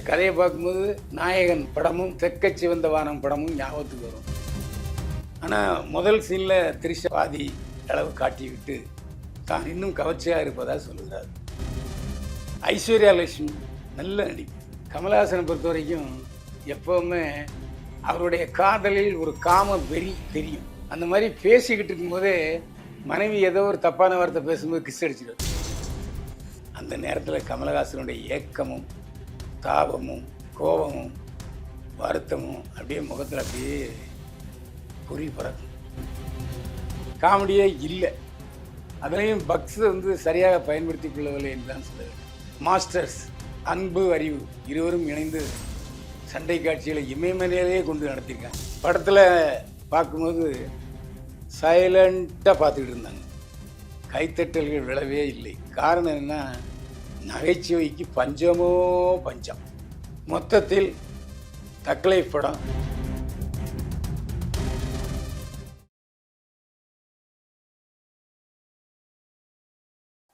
இந்த கதையை பார்க்கும்போது நாயகன் படமும் தெற்க சிவந்த வானம் படமும் ஞாபகத்துக்கு வரும். ஆனால் முதல் சீனில் திரிஷா பாதி அளவு காட்டிவிட்டு தான் இன்னும் கவர்ச்சியாக இருப்பதாக சொல்லுகிறார். ஐஸ்வர்யா லட்சுமி நல்ல நடிப்பு கமலஹாசனை பொறுத்த வரைக்கும் எப்போவுமே அவருடைய காதலில் ஒரு காம வெறி தெரியும். அந்த மாதிரி பேசிக்கிட்டு இருக்கும்போதே மனைவி ஏதோ ஒரு தப்பான வார்த்தை பேசும்போது கிஸ் அடிச்சிடும் அந்த நேரத்தில் கமலஹாசனுடைய ஏக்கமும் தாபமும் கோபமும் வருத்தமும் அப்படியே முகத்தில் அப்படியே பொறி பறக்கும். காமெடியே இல்லை. அதுலேயும் பக்ஸ் வந்து சரியாக பயன்படுத்தி கொள்ளவில்லை என்று தான் சொல்ல மாஸ்டர்ஸ் அன்பு அறிவு இருவரும் இணைந்து சண்டை காட்சிகளை இமயமலையிலேயே கொண்டு நடத்தியிருக்காங்க. படத்தில் பார்க்கும்போது சைலண்ட்டாக பார்த்துக்கிட்டு இருந்தாங்க. கைத்தட்டல்கள் விழவே இல்லை. காரணம் என்ன? நகைச்சுவைக்கு பஞ்சமோ பஞ்சம். மொத்தத்தில் தக்லை படம்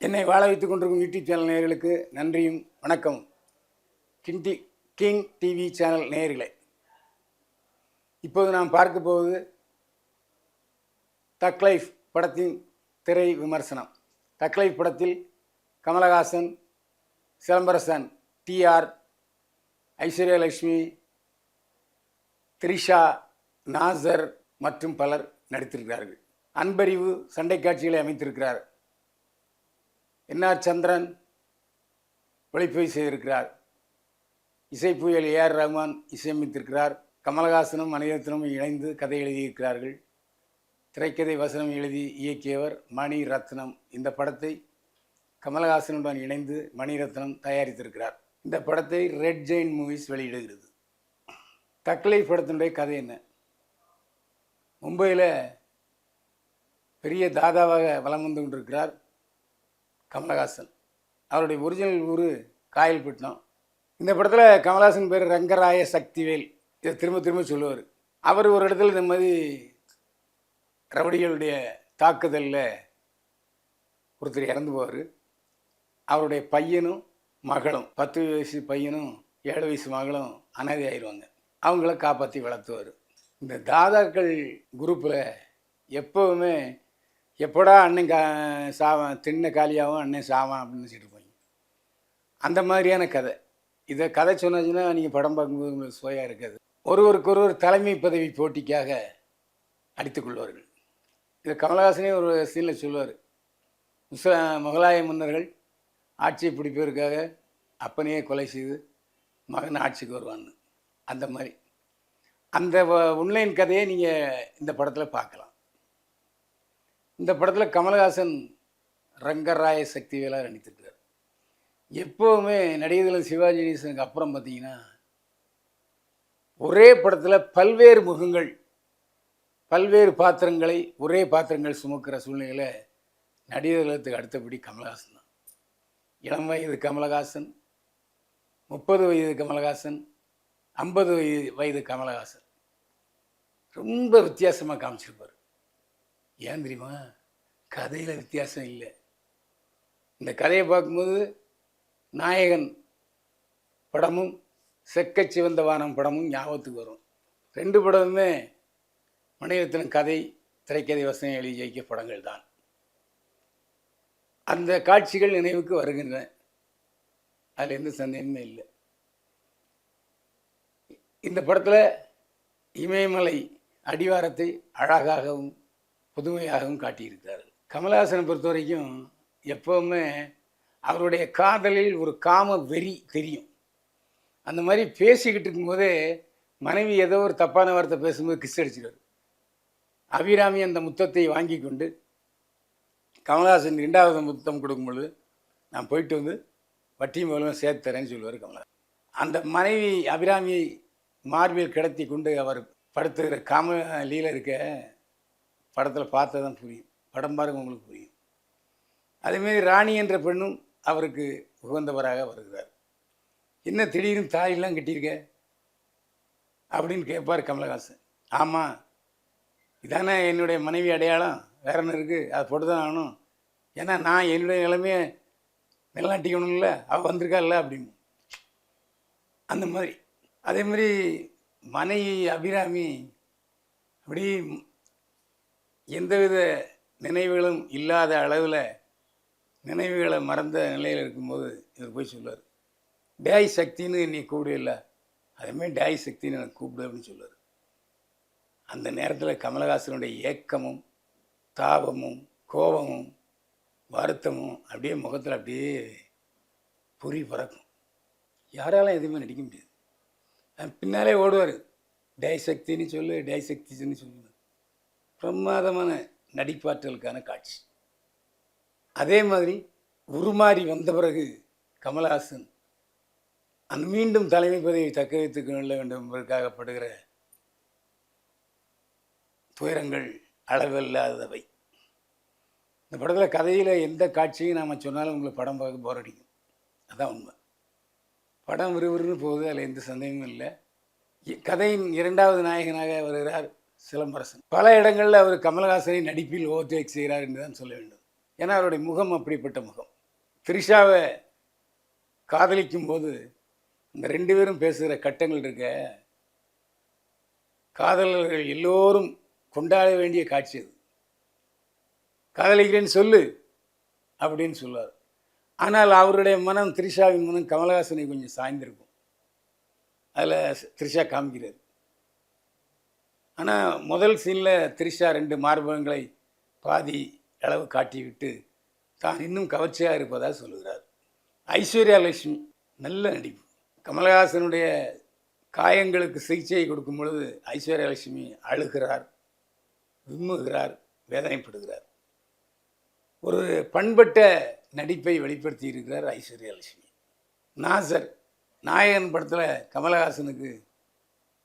என்னை வாழ வைத்துக் கொண்டிருக்கும் யூடியூப் சேனல் நேயர்களுக்கு நன்றியும் வணக்கம். கிண்டி கிங் டிவி சேனல் நேயர்களே இப்போது நாம் பார்க்க போவது தக்லைஃப் படத்தின் திரை விமர்சனம். தக்லைஃப் படத்தில் கமலஹாசன் சிலம்பரசன் டிஆர் ஐஸ்வர்யலட்சுமி த்ரிஷா நாசர் மற்றும் பலர் நடித்திருக்கிறார்கள். அன்பறிவு சண்டை காட்சிகளை அமைத்திருக்கிறார். என்ஆர் சந்திரன் ஒளிப்பதிவு செய்திருக்கிறார். இசை புயல் ஏஆர் ரஹ்மான் இசையமைத்திருக்கிறார். கமலஹாசனும் மணிரத்னமும் இணைந்து கதை எழுதியிருக்கிறார்கள். திரைக்கதை வசனம் எழுதி இயக்கியவர் மணி ரத்னம் இந்த படத்தை கமலஹாசனுடன் இணைந்து மணிரத்னம் தயாரித்திருக்கிறார். இந்த படத்தை ரெட் ஜெயின் மூவிஸ் வெளியிடுகிறது. தக்லை படத்தினுடைய கதை என்ன? மும்பையில் பெரிய தாதாவாக வலம் வந்து கொண்டிருக்கிறார் கமலஹாசன். அவருடைய ஒரிஜினல் ஊர் காயல்பட்டினம். இந்த படத்தில் கமலஹாசன் பேர் ரங்கராய சக்திவேல். இதை திரும்ப திரும்ப சொல்லுவார். அவர் ஒரு இடத்துல இந்த மாதிரி ரவுடிகளுடைய தாக்குதலில் ஒருத்தர் இறந்து போவார். அவருடைய பையனும் மகளும் பத்து வயசு பையனும் ஏழு வயசு மகளும் அனாதை ஆயிடுவாங்க அவங்கள காப்பாற்றி வளர்த்துவார். இந்த தாதாக்கள் குரூப்பில் எப்போவுமே எப்படா அண்ணன் கா சாவான் தின்ன காலியாகவும் அண்ணன் சாவான் அப்படின்னு நினச்சிட்டு இருப்பாங்க. அந்த மாதிரியான கதை. இதை கதை சொன்னாச்சுன்னா நீங்கள் படம் பார்க்கும்போது உங்களுக்கு சுவையாக இருக்காது. ஒருவருக்கு ஒருவர் தலைமை பதவி போட்டிக்காக அடித்துக்கொள்வார்கள். இதை கமலஹாசனே ஒரு சீனில் சொல்லுவார். முச முகலாய மன்னர்கள் ஆட்சியை பிடிப்பதற்காக அப்பனையே கொலை செய்து மகன் ஆட்சிக்கு வருவான்னு. அந்த மாதிரி. அந்த உண்மையின் கதையை நீங்கள் இந்த படத்தில் பார்க்கலாம். இந்த படத்தில் கமலஹாசன் ரங்கராய சக்திவேலாக நடித்திருக்கிறார். எப்போவுமே நடிகர்கள் சிவாஜி கணேசனுக்கு அப்புறம் பார்த்தீங்கன்னா ஒரே படத்தில் பல்வேறு முகங்கள் பல்வேறு பாத்திரங்களை ஒரே பாத்திரங்கள் சுமக்கிற சூழ்நிலையில் நடிகர்களுக்கு அடுத்தபடி கமலஹாசன் இளம் வயது கமலஹாசன் முப்பது வயது கமலஹாசன் ஐம்பது வயது வயது கமலஹாசன். ரொம்ப வித்தியாசமாக காமிச்சிருப்பார். ஏன் தெரியுமா? கதையில் வித்தியாசம் இல்லை. இந்த கதையை பார்க்கும்போது நாயகன் படமும் செக்க சிவந்த வானம் படமும் ஞாபகத்துக்கு வரும். ரெண்டு படமுமே மணிரத்னம் கதை திரைக்கதை வசனம் எழுதி ஜெயிக்க படங்கள் தான் அந்த காட்சிகள் நினைவுக்கு வருகின்றன. அதில் எந்த சந்தேகமே இல்லை. இந்த படத்தில் இமயமலை அடிவாரத்தை அழகாகவும் புதுமையாகவும் காட்டியிருக்கிறார்கள். கமலஹாசனை பொறுத்த வரைக்கும் எப்போவுமே அவருடைய காதலில் ஒரு காம வெறி தெரியும். அந்த மாதிரி பேசிக்கிட்டு இருக்கும்போதே மனைவி ஏதோ ஒரு தப்பான வார்த்தை பேசும்போது கிஸ் அடிச்சிடுவார் அபிராமி அந்த முத்தத்தை வாங்கி கொண்டு கமலஹாசன் ரெண்டாவது முத்தம் கொடுக்கும் பொழுது நான் போயிட்டு வந்து வட்டியும் மூலம் சேர்த்து தரேன்னு சொல்லுவார் கமல்ஹாசன். அந்த மனைவி அபிராமியை மார்பில் கிடத்தி கொண்டு அவர் படுத்துகிற காம இருக்க படத்தில் பார்த்தா தான் புரியும். படம் பாருங்க உங்களுக்கு புரியும். அதேமாரி ராணி என்ற பெண்ணும் அவருக்கு உகந்தவராக வருகிறார். என்ன திடீர்னு தாயெல்லாம் கட்டியிருக்க? அப்படின்னு கேட்பார் கமலஹாசன். ஆமாம் இதானே என்னுடைய மனைவி அடையாளம். வேற என்ன இருக்குது அதை போட்டு தான் ஆகணும். ஏன்னா நான் என்னுடைய நிலைமையை நிலநாட்டிக்கணும்ல அவள் வந்திருக்காள்ல அப்படின்னு. அந்த மாதிரி. அதே மாதிரி மனைவி அபிராமி அப்படி எந்தவித நினைவுகளும் இல்லாத அளவில் நினைவுகளை மறந்த நிலையில் இருக்கும்போது இவர் போய் சொல்லுவார். டேய் சக்தின்னு நீ கூப்பிடுவில்ல அதேமாதிரி டேய் சக்தின்னு எனக்கு கூப்பிடு அப்படின்னு சொல்லுவார். அந்த நேரத்தில் கமலஹாசனுடைய ஏக்கமும் தாபமும் கோபமும் வருத்தமும் அப்படியே முகத்தில் அப்படியே பொறி பறக்கும். யாராலும் எதுவுமே நடிக்க முடியாது. பின்னாலே ஓடுவார். டேய் சக்தின்னு சொல்லு டயசக்தின்னு சக்தின்னு சொல்லு. பிரமாதமான நடிப்பாற்றலுக்கான காட்சி. அதே மாதிரி உருமாறி வந்த பிறகு கமலஹாசன் அந்த மீண்டும் தலைமை பதவியை தக்க வைத்துக் கொள்ள வேண்டும் என்பதற்காகப்படுகிற துயரங்கள் அளவில்லாதவை இந்த படத்தில் கதையில் எந்த காட்சியும் நாம் சொன்னாலும் உங்களுக்கு படம் பார்க்க போர் அடிக்கும். அதான் உண்மை. படம் விறுவிறுன்னு போகுது அதில் எந்த சந்தேகமும் இல்லை. கதையின் இரண்டாவது நாயகனாக வருகிறார் சிலம்பரசன். பல இடங்களில் அவர் கமலஹாசனை நடிப்பில் ஓவர்டேக் செய்கிறார் என்று தான் சொல்ல வேண்டும். ஏன்னா அவருடைய முகம் அப்படிப்பட்ட முகம். த்ரிஷாவை காதலிக்கும் போது இந்த ரெண்டு பேரும் பேசுகிற கட்டங்கள் இருக்க காதலர்கள் எல்லோரும் கொண்டாட வேண்டிய காட்சி அது. காதலிக்கிறேன்னு சொல்லு அப்படின்னு சொல்லுவார். ஆனால் அவருடைய மனம் த்ரிஷாவின் மனம் கமலஹாசனை கொஞ்சம் சாய்ந்திருக்கும். அதில் த்ரிஷா காமிக்கிறார். ஆனால் முதல் சீனில் த்ரிஷா ரெண்டு மார்பகங்களை பாதி அளவு காட்டிவிட்டு தான் இன்னும் கவர்ச்சியாக இருப்பதாக சொல்லுகிறார். ஐஸ்வர்யா லட்சுமி நல்ல நடிப்பு. கமலஹாசனுடைய காயங்களுக்கு சிகிச்சை கொடுக்கும் பொழுது ஐஸ்வர்யா லட்சுமி அழுகிறார். விம்முகிறார் வேதனைப்படுகிறார். ஒரு பண்பட்ட நடிப்பை வெளிப்படுத்தி இருக்கிறார் ஐஸ்வர்யலட்சுமி நாசர் நாயகன் படத்தில் கமலஹாசனுக்கு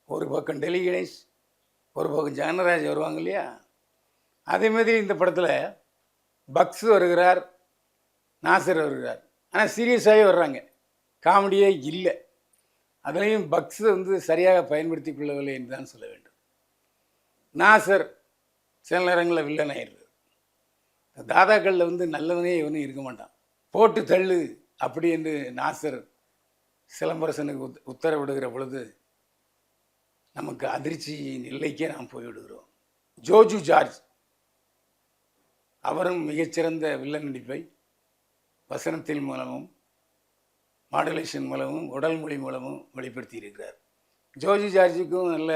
ஒரு பக்கம் டெல்லி கணேஷ் ஒரு பக்கம் ஜானராஜ் வருவாங்க இல்லையா? அதே மாதிரி இந்த படத்தில் பக்ஸ் வருகிறார் நாசர் வருகிறார். ஆனால் சீரியஸாகவே வர்றாங்க. காமெடியே இல்லை. அதுலேயும் பக்ஸ் வந்து சரியாக பயன்படுத்தி கொள்ளவில்லை என்று தான் சொல்ல வேண்டும். நாசர் சில நேரங்களில் வில்லன் ஆயிடுது. தாதாக்களில் வந்து நல்லவனே இவனும் இருக்க மாட்டான். போட்டு தள்ளு அப்படி என்று நாசர் சிலம்பரசனுக்கு உத் உத்தரவிடுகிற பொழுது நமக்கு அதிர்ச்சியின் நிலைக்கே நாம் போய்விடுகிறோம். ஜோஜு ஜார்ஜ். அவரும் மிகச்சிறந்த வில்லன் நடிப்பை வசனத்தின் மூலமும் மாடுலேஷன் மூலமும் உடல் மொழி மூலமும் வெளிப்படுத்தி இருக்கிறார் ஜோஜி ஜார்ஜுக்கும் நல்ல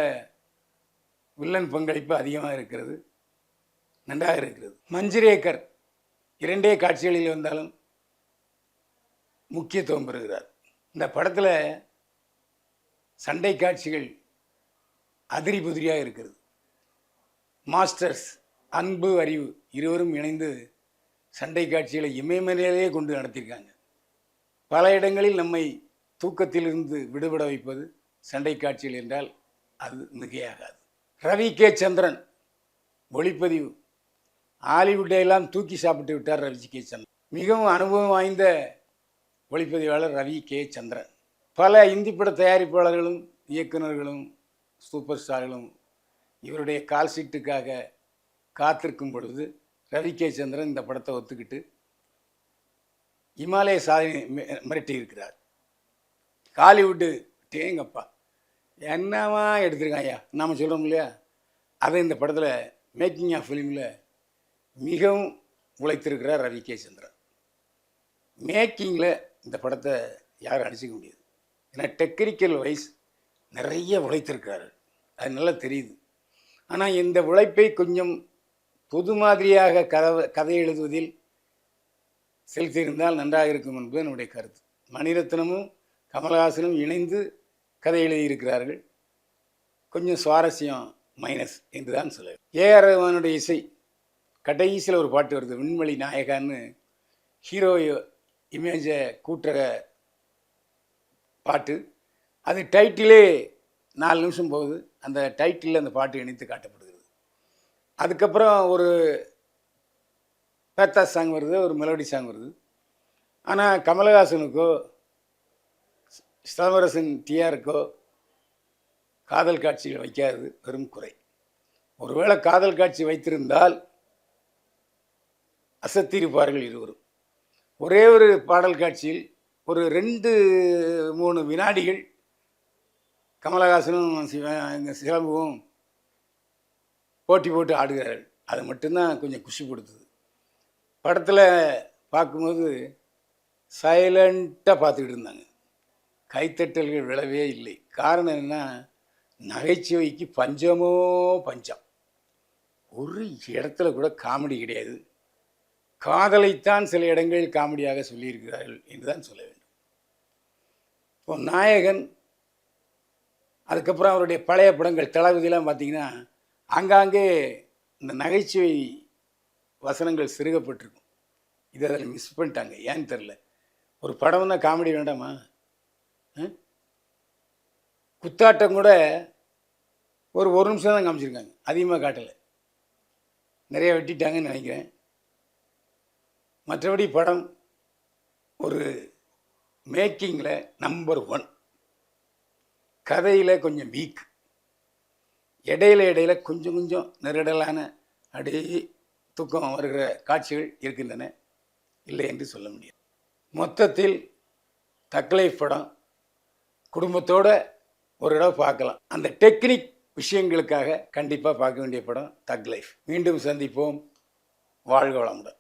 வில்லன் பங்களிப்பு அதிகமாக இருக்கிறது. நன்றாக இருக்கிறது. மஞ்சிரேக்கர் இரண்டே காட்சிகளில் வந்தாலும் முக்கியத்துவம் பெறுகிறார். இந்த படத்தில் சண்டை காட்சிகள் அதிரி புதிரியாக இருக்கிறது. மாஸ்டர்ஸ் அன்பு அறிவு இருவரும் இணைந்து சண்டை காட்சிகளை இமயமலையிலேயே கொண்டு நடத்தியிருக்காங்க. பல இடங்களில் நம்மை தூக்கத்திலிருந்து விடுபட வைப்பது சண்டை காட்சிகள் என்றால் அது மிகையாகாது. ரவி கே. சந்திரன் ஒளிப்பதிவு ஹாலிவுட்டை எல்லாம் தூக்கி சாப்பிட்டு விட்டார் ரவி கே. சந்திரன். மிகவும் அனுபவம் வாய்ந்த ஒளிப்பதிவாளர் ரவி கே. சந்திரன். பல இந்தி பட தயாரிப்பாளர்களும் இயக்குனர்களும் சூப்பர் ஸ்டார்களும் இவருடைய கால் சீட்டுக்காக காத்திருக்கும் பொழுது ரவி கே. சந்திரன் இந்த படத்தை ஒத்துக்கிட்டு இமாலய சாதனை மிரட்டி இருக்கிறார். ஹாலிவுட்டு டேங்கப்பா. என்னவா எடுத்திருக்காயா நாம் சொல்கிறோம் இல்லையா? அதை இந்த படத்தில் மேக்கிங் ஆஃப் ஃபிலிமில் மிகவும் உழைத்திருக்கிறார் ரவி கே சந்திரன். மேக்கிங்கில் இந்த படத்தை யாரும் அடிச்சுக்க முடியாது. ஏன்னா டெக்னிக்கல் வைஸ் நிறைய உழைத்திருக்கிறாரு. அது நல்லா தெரியுது. ஆனால் இந்த உழைப்பை கொஞ்சம் பொது மாதிரியாக கதை கதை எழுதுவதில் செலுத்தியிருந்தால் நன்றாக இருக்கும் என்பது என்னுடைய கருத்து. மணிரத்னமும் கமலஹாசனும் இணைந்து கதை எழுதியிருக்கிறார்கள். கொஞ்சம் சுவாரஸ்யம் மைனஸ் என்று தான் சொல்ல ஏஆர் ரஹ்மானுடைய இசை கடைசியில் ஒரு பாட்டு வருது விண்வெளி நாயகான்னு. ஹீரோ இமேஜை கூட்டுற பாட்டு. அது டைட்டிலே நாலு நிமிஷம் போகுது. அந்த டைட்டிலில் அந்த பாட்டு இணைத்து காட்டப்படுகிறது. அதுக்கப்புறம் ஒரு பேத்தா சாங் வருது ஒரு மெலோடி சாங் வருது. ஆனால் கமலஹாசனுக்கோ சிதம்பரசன் டிஆருக்கோ காதல் காட்சிகள் வைக்காதது பெரும் குறை. ஒருவேளை காதல் காட்சி வைத்திருந்தால் அசத்திருப்பார்கள் இருவரும். ஒரே ஒரு பாடல் காட்சியில் ஒரு ரெண்டு மூணு வினாடிகள் கமலஹாசனும் சிவ இந்த சிலம்புவும் போட்டி போட்டு ஆடுகிறார்கள். அது மட்டும்தான் கொஞ்சம் குஷி கொடுத்தது. படத்தில் பார்க்கும்போது சைலண்ட்டாக பார்த்துக்கிட்டு இருந்தாங்க. கைத்தட்டல்கள் விழவே இல்லை. காரணம் என்ன நகைச்சுவைக்கு பஞ்சமோ பஞ்சம். ஒரு இடத்துல கூட காமெடி கிடையாது. காதலைத்தான் சில இடங்களில் காமெடியாக சொல்லியிருக்கிறார்கள் என்று தான் சொல்ல வேண்டும். இப்போ நாயகன் அதுக்கப்புறம் அவருடைய பழைய படங்கள் தளபதியெலாம் பார்த்தீங்கன்னா ஆங்காங்கே இந்த நகைச்சுவை வசனங்கள் சிறுகப்பட்டிருக்கும். இதை அதில் மிஸ் பண்ணிட்டாங்க. ஏன்னு தெரில ஒரு படம்னா காமெடி வேண்டாமா? குத்தாட்டம் கூட ஒரு ஒரு நிமிஷம் தான் காமிச்சிருக்காங்க. அதிகமாக காட்டலை. நிறைய வெட்டிட்டாங்கன்னு நினைக்கிறேன். மற்றபடி படம் ஒரு மேக்கிங்கில் நம்பர் ஒன் கதையில் கொஞ்சம் வீக் இடையில இடையில கொஞ்சம் கொஞ்சம் நெருடலான அடி தூக்கம் வருகிற காட்சிகள் இருக்கின்றன. இல்லை என்று சொல்ல முடியாது. மொத்தத்தில் தக்லை படம் குடும்பத்தோட ஒரு இடம் பார்க்கலாம். அந்த டெக்னிக் விஷயங்களுக்காக கண்டிப்பாக பார்க்க வேண்டிய படம் தக் லைஃப் மீண்டும் சந்திப்போம். வாழ்க வளமுடன்.